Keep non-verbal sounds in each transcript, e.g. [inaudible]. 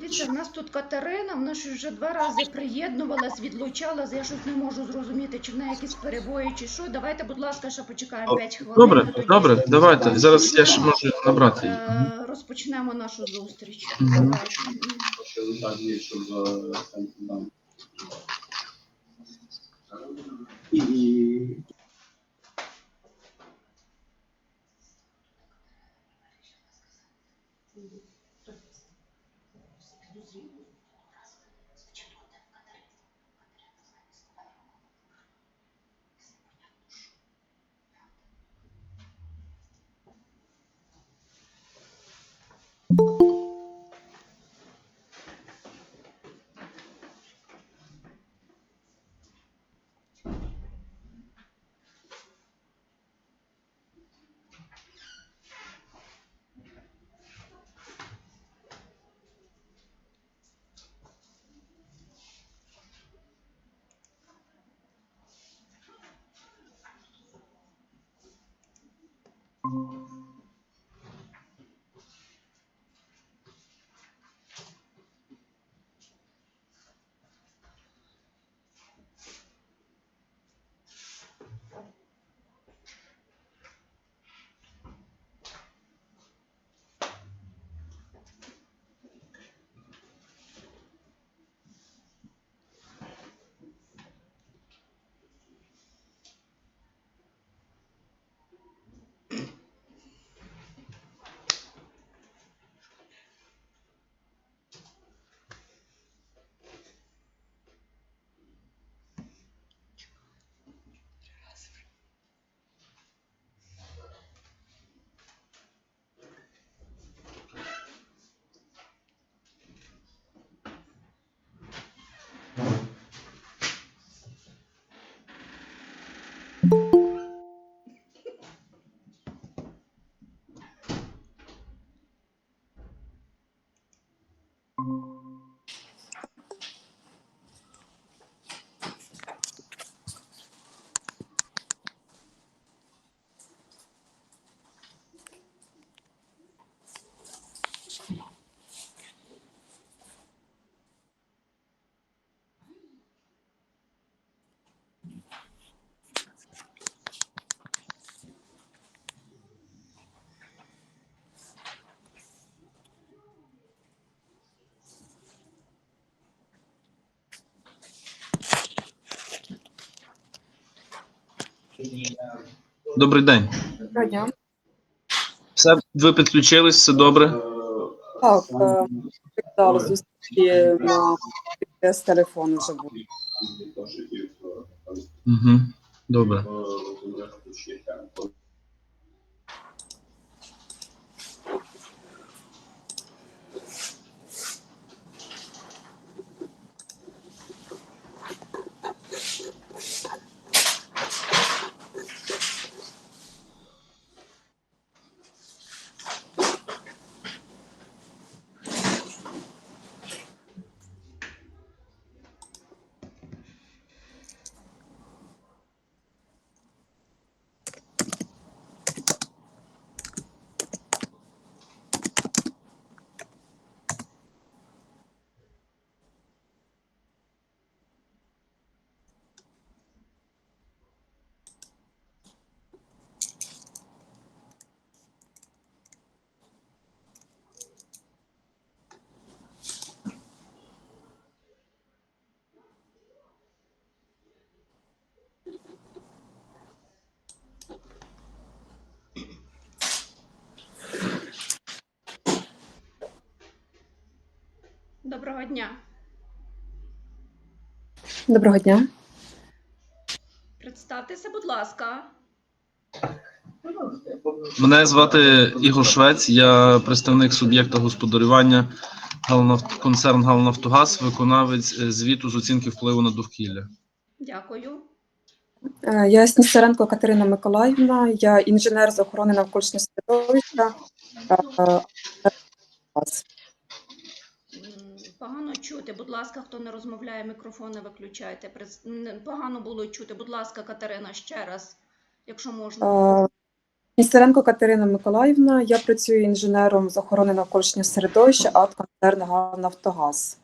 Дивіться, в нас тут Катерина, вона ж вже два рази приєднувалась, відлучалась. Я щось не можу зрозуміти, чи в неї якісь перебої, чи що. Давайте, будь ласка, ще почекаємо 5 хвилин. Добре, тоді, добре, давайте. Зараз я ще можу набрати. її. е, Розпочнемо нашу зустріч. Мгм. Давайте. І Добрий день. Доброго дня. Все, ви підключились, все добре? Так, е, зустрічі на з телефону вже. Угу. Добре. Доброго дня. Доброго дня. Представтеся, будь ласка. Мене звати Ігор Швець, я представник суб'єкта господарювання концерн Галнафтогаз, виконавець е, звіту з оцінки впливу на довкілля. Дякую. Е, Я Снісаренко Катерина Миколаївна, я інженер з охорони навколишнього середовища. Е, Погано чути. Будь ласка, хто не розмовляє, мікрофони виключайте. Погано було чути. Будь ласка, Катерина, ще раз, якщо можна. Е, Снісаренко Катерина Миколаївна, я працюю інженером з охорони навколишнього середовища АТ концерн «Нафтогаз».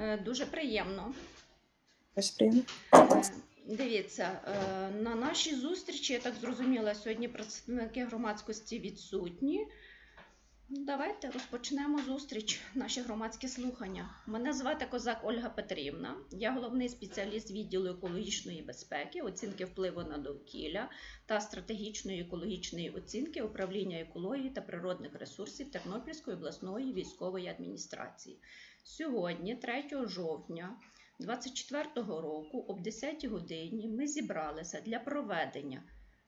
Е, Дуже приємно. Теж приємно. Е, Дивіться, е, на нашій зустрічі, я так зрозуміла, сьогодні представники громадськості відсутні. Ну, Давайте розпочнемо зустріч, [laughs] наші громадські слухання. Мене звати Козак Ольга Петрівна. Я головний спеціаліст відділу екологічної безпеки, оцінки впливу на довкілля та стратегічної екологічної оцінки управління екології та природних ресурсів Тернопільської обласної військової адміністрації. Сьогодні, 3 жовтня, 2024 року об 10 годині ми зібралися для проведення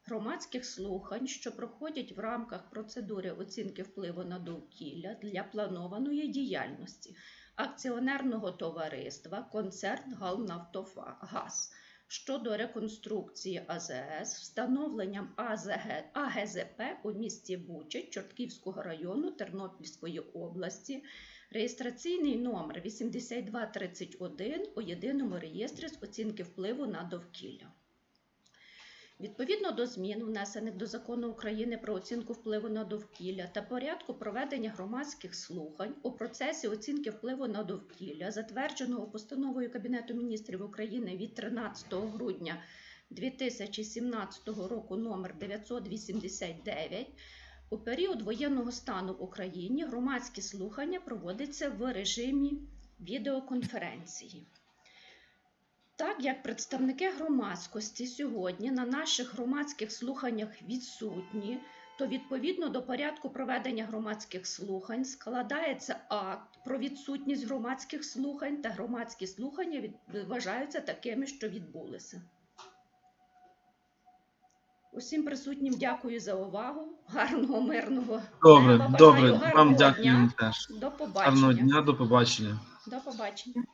громадських слухань, що проходять в рамках процедури оцінки впливу на довкілля для планованої діяльності акціонерного товариства Концерн Галнафтогаз щодо реконструкції АЗС, встановленням АЗГ, АГЗП у місті Бучач Чортківського району Тернопільської області Реєстраційний номер 8231 у єдиному реєстрі з оцінки впливу на довкілля. Відповідно до змін, внесених до закону України про оцінку впливу на довкілля та порядку проведення громадських слухань у процесі оцінки впливу на довкілля, затвердженого постановою Кабінету міністрів України від 13 грудня 2017 року номер 989, у період воєнного стану в Україні громадські слухання проводяться в режимі відеоконференції. Так як представники громадськості сьогодні на наших громадських слуханнях відсутні, то відповідно до порядку проведення громадських слухань складається акт про відсутність громадських слухань, та громадські слухання вважаються такими, що відбулися. Усім присутнім дякую за увагу. Гарного мирного Добре, добре. Гарного Вам дякую теж. До Гарного побачення. дня, до побачення. До побачення.